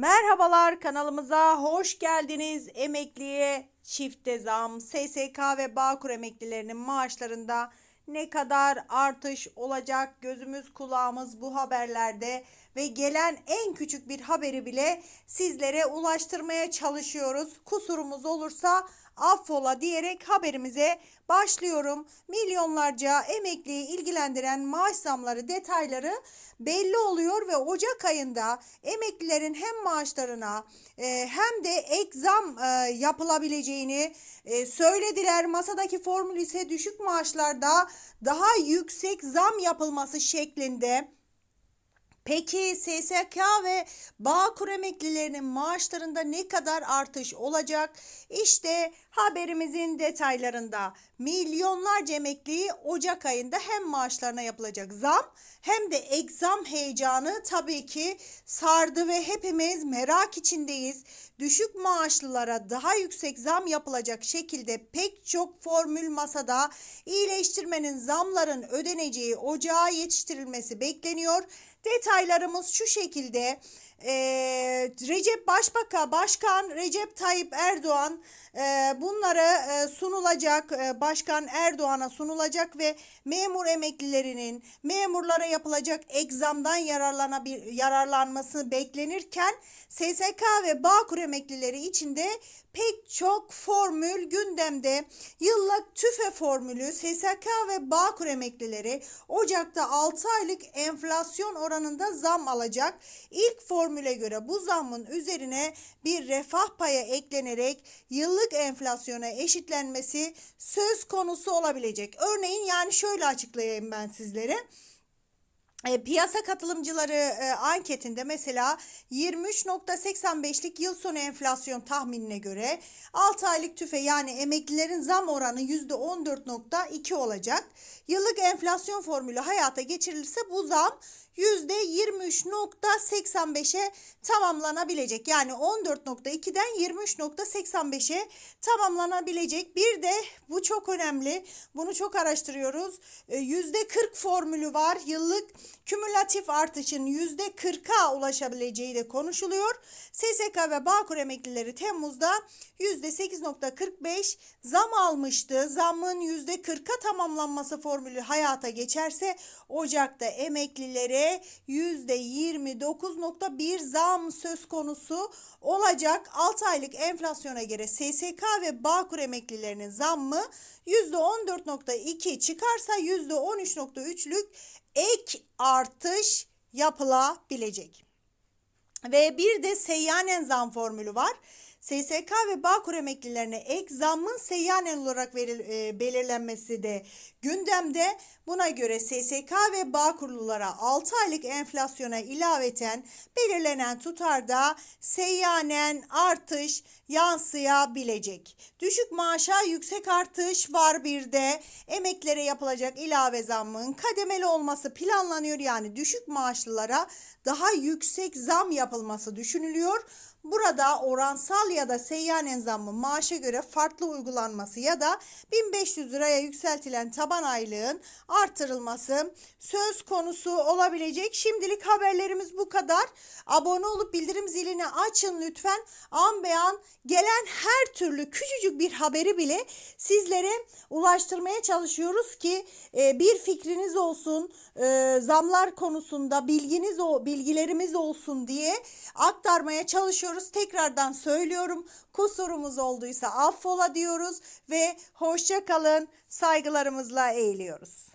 Merhabalar kanalımıza hoş geldiniz. Emekliye çifte zam, SSK ve Bağkur emeklilerinin maaşlarında ne kadar artış olacak? Gözümüz kulağımız bu haberlerde ve gelen en küçük bir haberi bile sizlere ulaştırmaya çalışıyoruz. Kusurumuz olursa affola diyerek haberimize başlıyorum. Milyonlarca emekliyi ilgilendiren maaş zamları detayları belli oluyor ve Ocak ayında emeklilerin hem maaşlarına e, hem de ek zam e, yapılabileceğini e, söylediler. Masadaki formül ise düşük maaşlarda daha yüksek zam yapılması şeklinde. Peki SSK ve Bağkur emeklilerinin maaşlarında ne kadar artış olacak? İşte haberimizin detaylarında milyonlarca emekli Ocak ayında hem maaşlarına yapılacak zam hem de ek zam heyecanı tabii ki sardı ve hepimiz merak içindeyiz. Düşük maaşlılara daha yüksek zam yapılacak şekilde pek çok formül masada iyileştirmenin zamların ödeneceği ocağa yetiştirilmesi bekleniyor. Detaylarımız şu şekilde. Ee, Recep Başbakan, Başkan Recep Tayyip Erdoğan e, bunları e, sunulacak, e, Başkan Erdoğan'a sunulacak ve memur emeklilerinin memurlara yapılacak egzamdan yararlanabil, yararlanması beklenirken SSK ve Bağkur emeklileri içinde pek çok formül gündemde. Yıllık tüfe formülü SSK ve Bağkur emeklileri Ocak'ta 6 aylık enflasyon oranında zam alacak. İlk formüle göre bu zammın üzerine bir refah payı eklenerek yıllık enflasyona eşitlenmesi söz konusu olabilecek. Örneğin yani şöyle açıklayayım ben sizlere. E, piyasa katılımcıları e, anketinde mesela 23.85'lik yıl sonu enflasyon tahminine göre 6 aylık tüfe yani emeklilerin zam oranı %14.2 olacak. Yıllık enflasyon formülü hayata geçirilirse bu zam %23.85'e tamamlanabilecek. Yani 14.2'den 23.85'e tamamlanabilecek. Bir de bu çok önemli. Bunu çok araştırıyoruz. %40 formülü var. Yıllık kümülatif artışın %40'a ulaşabileceği de konuşuluyor. SSK ve Bağkur emeklileri Temmuz'da %8.45 zam almıştı. Zamın %40'a tamamlanması formülü hayata geçerse Ocak'ta emeklilere %29.1 zam söz konusu olacak. 6 aylık enflasyona göre SSK ve Bağkur emeklilerinin zammı %14.2 çıkarsa %13.3'lük ek artış yapılabilecek. Ve bir de seyyanen zam formülü var. SSK ve Bağkur emeklilerine ek zammın seyyanen olarak veril, e, belirlenmesi de gündemde. Buna göre SSK ve Bağkurlulara 6 aylık enflasyona ilaveten belirlenen tutarda seyyanen artış yansıyabilecek. Düşük maaşa yüksek artış var bir de emeklere yapılacak ilave zammın kademeli olması planlanıyor. Yani düşük maaşlılara daha yüksek zam yapılması düşünülüyor. Burada oransal ya da seyyanen zammı maaşa göre farklı uygulanması ya da 1500 liraya yükseltilen taban aylığın artırılması söz konusu olabilecek. Şimdilik haberlerimiz bu kadar. Abone olup bildirim zilini açın lütfen. An beyan gelen her türlü küçücük bir haberi bile sizlere ulaştırmaya çalışıyoruz ki e, bir fikriniz olsun, e, zamlar konusunda bilginiz o bilgilerimiz olsun diye aktarmaya çalışıyoruz. Tekrardan söylüyorum. Kusurumuz olduysa affola diyoruz ve hoşça kalın. Saygılarımızla eğiliyoruz.